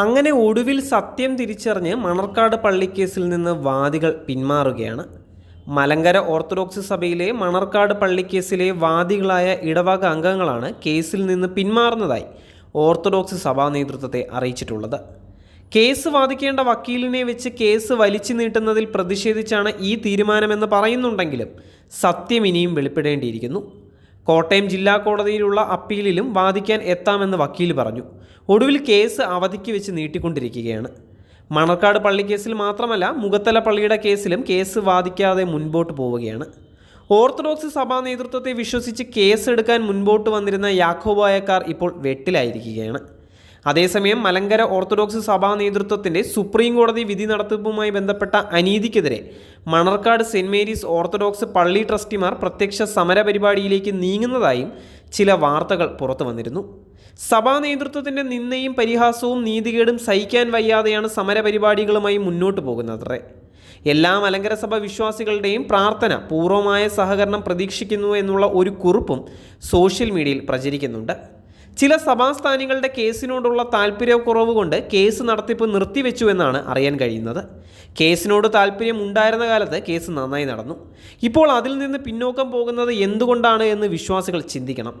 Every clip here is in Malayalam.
അങ്ങനെ ഒടുവിൽ സത്യം തിരിച്ചറിഞ്ഞ് മണർക്കാട് പള്ളിക്കേസിൽ നിന്ന് വാദികൾ പിന്മാറുകയാണ്. മലങ്കര ഓർത്തഡോക്സ് സഭയിലെ മണർക്കാട് പള്ളിക്കേസിലെ വാദികളായ ഇടവക അംഗങ്ങളാണ് കേസിൽ നിന്ന് പിന്മാറുന്നതായി ഓർത്തഡോക്സ് സഭാ നേതൃത്വത്തെ അറിയിച്ചിട്ടുള്ളത്. കേസ് വാദിക്കേണ്ട വക്കീലിനെ വെച്ച് കേസ് വലിച്ചു നീട്ടുന്നതിൽ പ്രതിഷേധിച്ചാണ് ഈ തീരുമാനമെന്ന് പറയുന്നുണ്ടെങ്കിലും സത്യം ഇനിയും വെളിപ്പെടേണ്ടിയിരിക്കുന്നു. കോട്ടയം ജില്ലാ കോടതിയിലുള്ള അപ്പീലിലും വാദിക്കാൻ എത്താമെന്ന് വക്കീൽ പറഞ്ഞു. ഒടുവിൽ കേസ് അവധിക്ക് വെച്ച് നീട്ടിക്കൊണ്ടിരിക്കുകയാണ്. മണർക്കാട് പള്ളിക്കേസിൽ മാത്രമല്ല മുഖത്തല പള്ളിയുടെ കേസിലും കേസ് വാദിക്കാതെ മുൻപോട്ട് പോവുകയാണ്. ഓർത്തഡോക്സ് സഭാ നേതൃത്വത്തെ വിശ്വസിച്ച് കേസെടുക്കാൻ മുൻപോട്ട് വന്നിരുന്ന യാക്കോബായക്കാർ ഇപ്പോൾ വെട്ടിലായിരിക്കുകയാണ്. അതേസമയം മലങ്കര ഓർത്തഡോക്സ് സഭാ നേതൃത്വത്തിന്റെ സുപ്രീം കോടതി വിധി നടത്തിപ്പുമായി ബന്ധപ്പെട്ട അനീതിക്കെതിരെ മണർക്കാട് സെന്റ് മേരീസ് ഓർത്തഡോക്സ് പള്ളി ട്രസ്റ്റിമാർ പ്രത്യക്ഷ സമര പരിപാടിയിലേക്ക് നീങ്ങുന്നതായും ചില വാർത്തകൾ പുറത്തു വന്നിരുന്നു. സഭാ നേതൃത്വത്തിന്റെ നിന്നയും പരിഹാസവും നീതികേടും സഹിക്കാൻ വയ്യാതെയാണ് സമരപരിപാടികളുമായി മുന്നോട്ട് പോകുന്നത്രേ എല്ലാ മലങ്കര സഭ വിശ്വാസികളുടെയും പ്രാർത്ഥന പൂർവമായ സഹകരണം പ്രതീക്ഷിക്കുന്നു എന്നുള്ള ഒരു കുറിപ്പും സോഷ്യൽ മീഡിയയിൽ പ്രചരിക്കുന്നുണ്ട്. ചില സഭാസ്ഥാനികളുടെ കേസിനോടുള്ള താല്പര്യക്കുറവ് കൊണ്ട് കേസ് നടത്തിപ്പ് നിർത്തിവെച്ചു എന്നാണ് അറിയാൻ കഴിയുന്നത്. കേസിനോട് താല്പര്യം ഉണ്ടായിരുന്ന കാലത്ത് കേസ് നന്നായി നടന്നു. ഇപ്പോൾ അതിൽ നിന്ന് പിന്നോക്കം പോകുന്നത് എന്തുകൊണ്ടാണ് എന്ന് വിശ്വാസികൾ ചിന്തിക്കണം.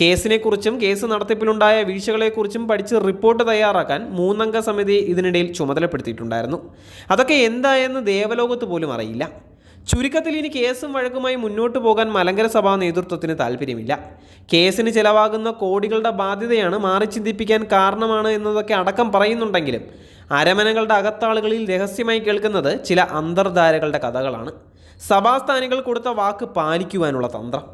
കേസിനെക്കുറിച്ചും കേസ് നടത്തിപ്പിലുണ്ടായ വീഴ്ചകളെക്കുറിച്ചും പഠിച്ച് റിപ്പോർട്ട് തയ്യാറാക്കാൻ മൂന്നംഗ സമിതി ഇതിനിടയിൽ ചുമതലപ്പെടുത്തിയിട്ടുണ്ടായിരുന്നു. അതൊക്കെ എന്തായെന്ന് ദേവലോകത്ത് പോലും അറിയില്ല. ചുരുക്കത്തിൽ ഇനി കേസും വഴക്കുമായി മുന്നോട്ട് പോകാൻ മലങ്കര സഭാ നേതൃത്വത്തിന് താല്പര്യമില്ല കേസിന് ചെലവാകുന്ന കോടികളുടെ ബാധ്യതയാണ് മാറി ചിന്തിപ്പിക്കാൻ കാരണമാണ് എന്നതൊക്കെ അടക്കം പറയുന്നുണ്ടെങ്കിലും അരമനകളുടെ അകത്താളുകളിൽ രഹസ്യമായി കേൾക്കുന്നത് ചില അന്തർധാരകളുടെ കഥകളാണ്. സഭാസ്ഥാനികൾ കൊടുത്ത വാക്ക് പാലിക്കുവാനുള്ള തന്ത്രം.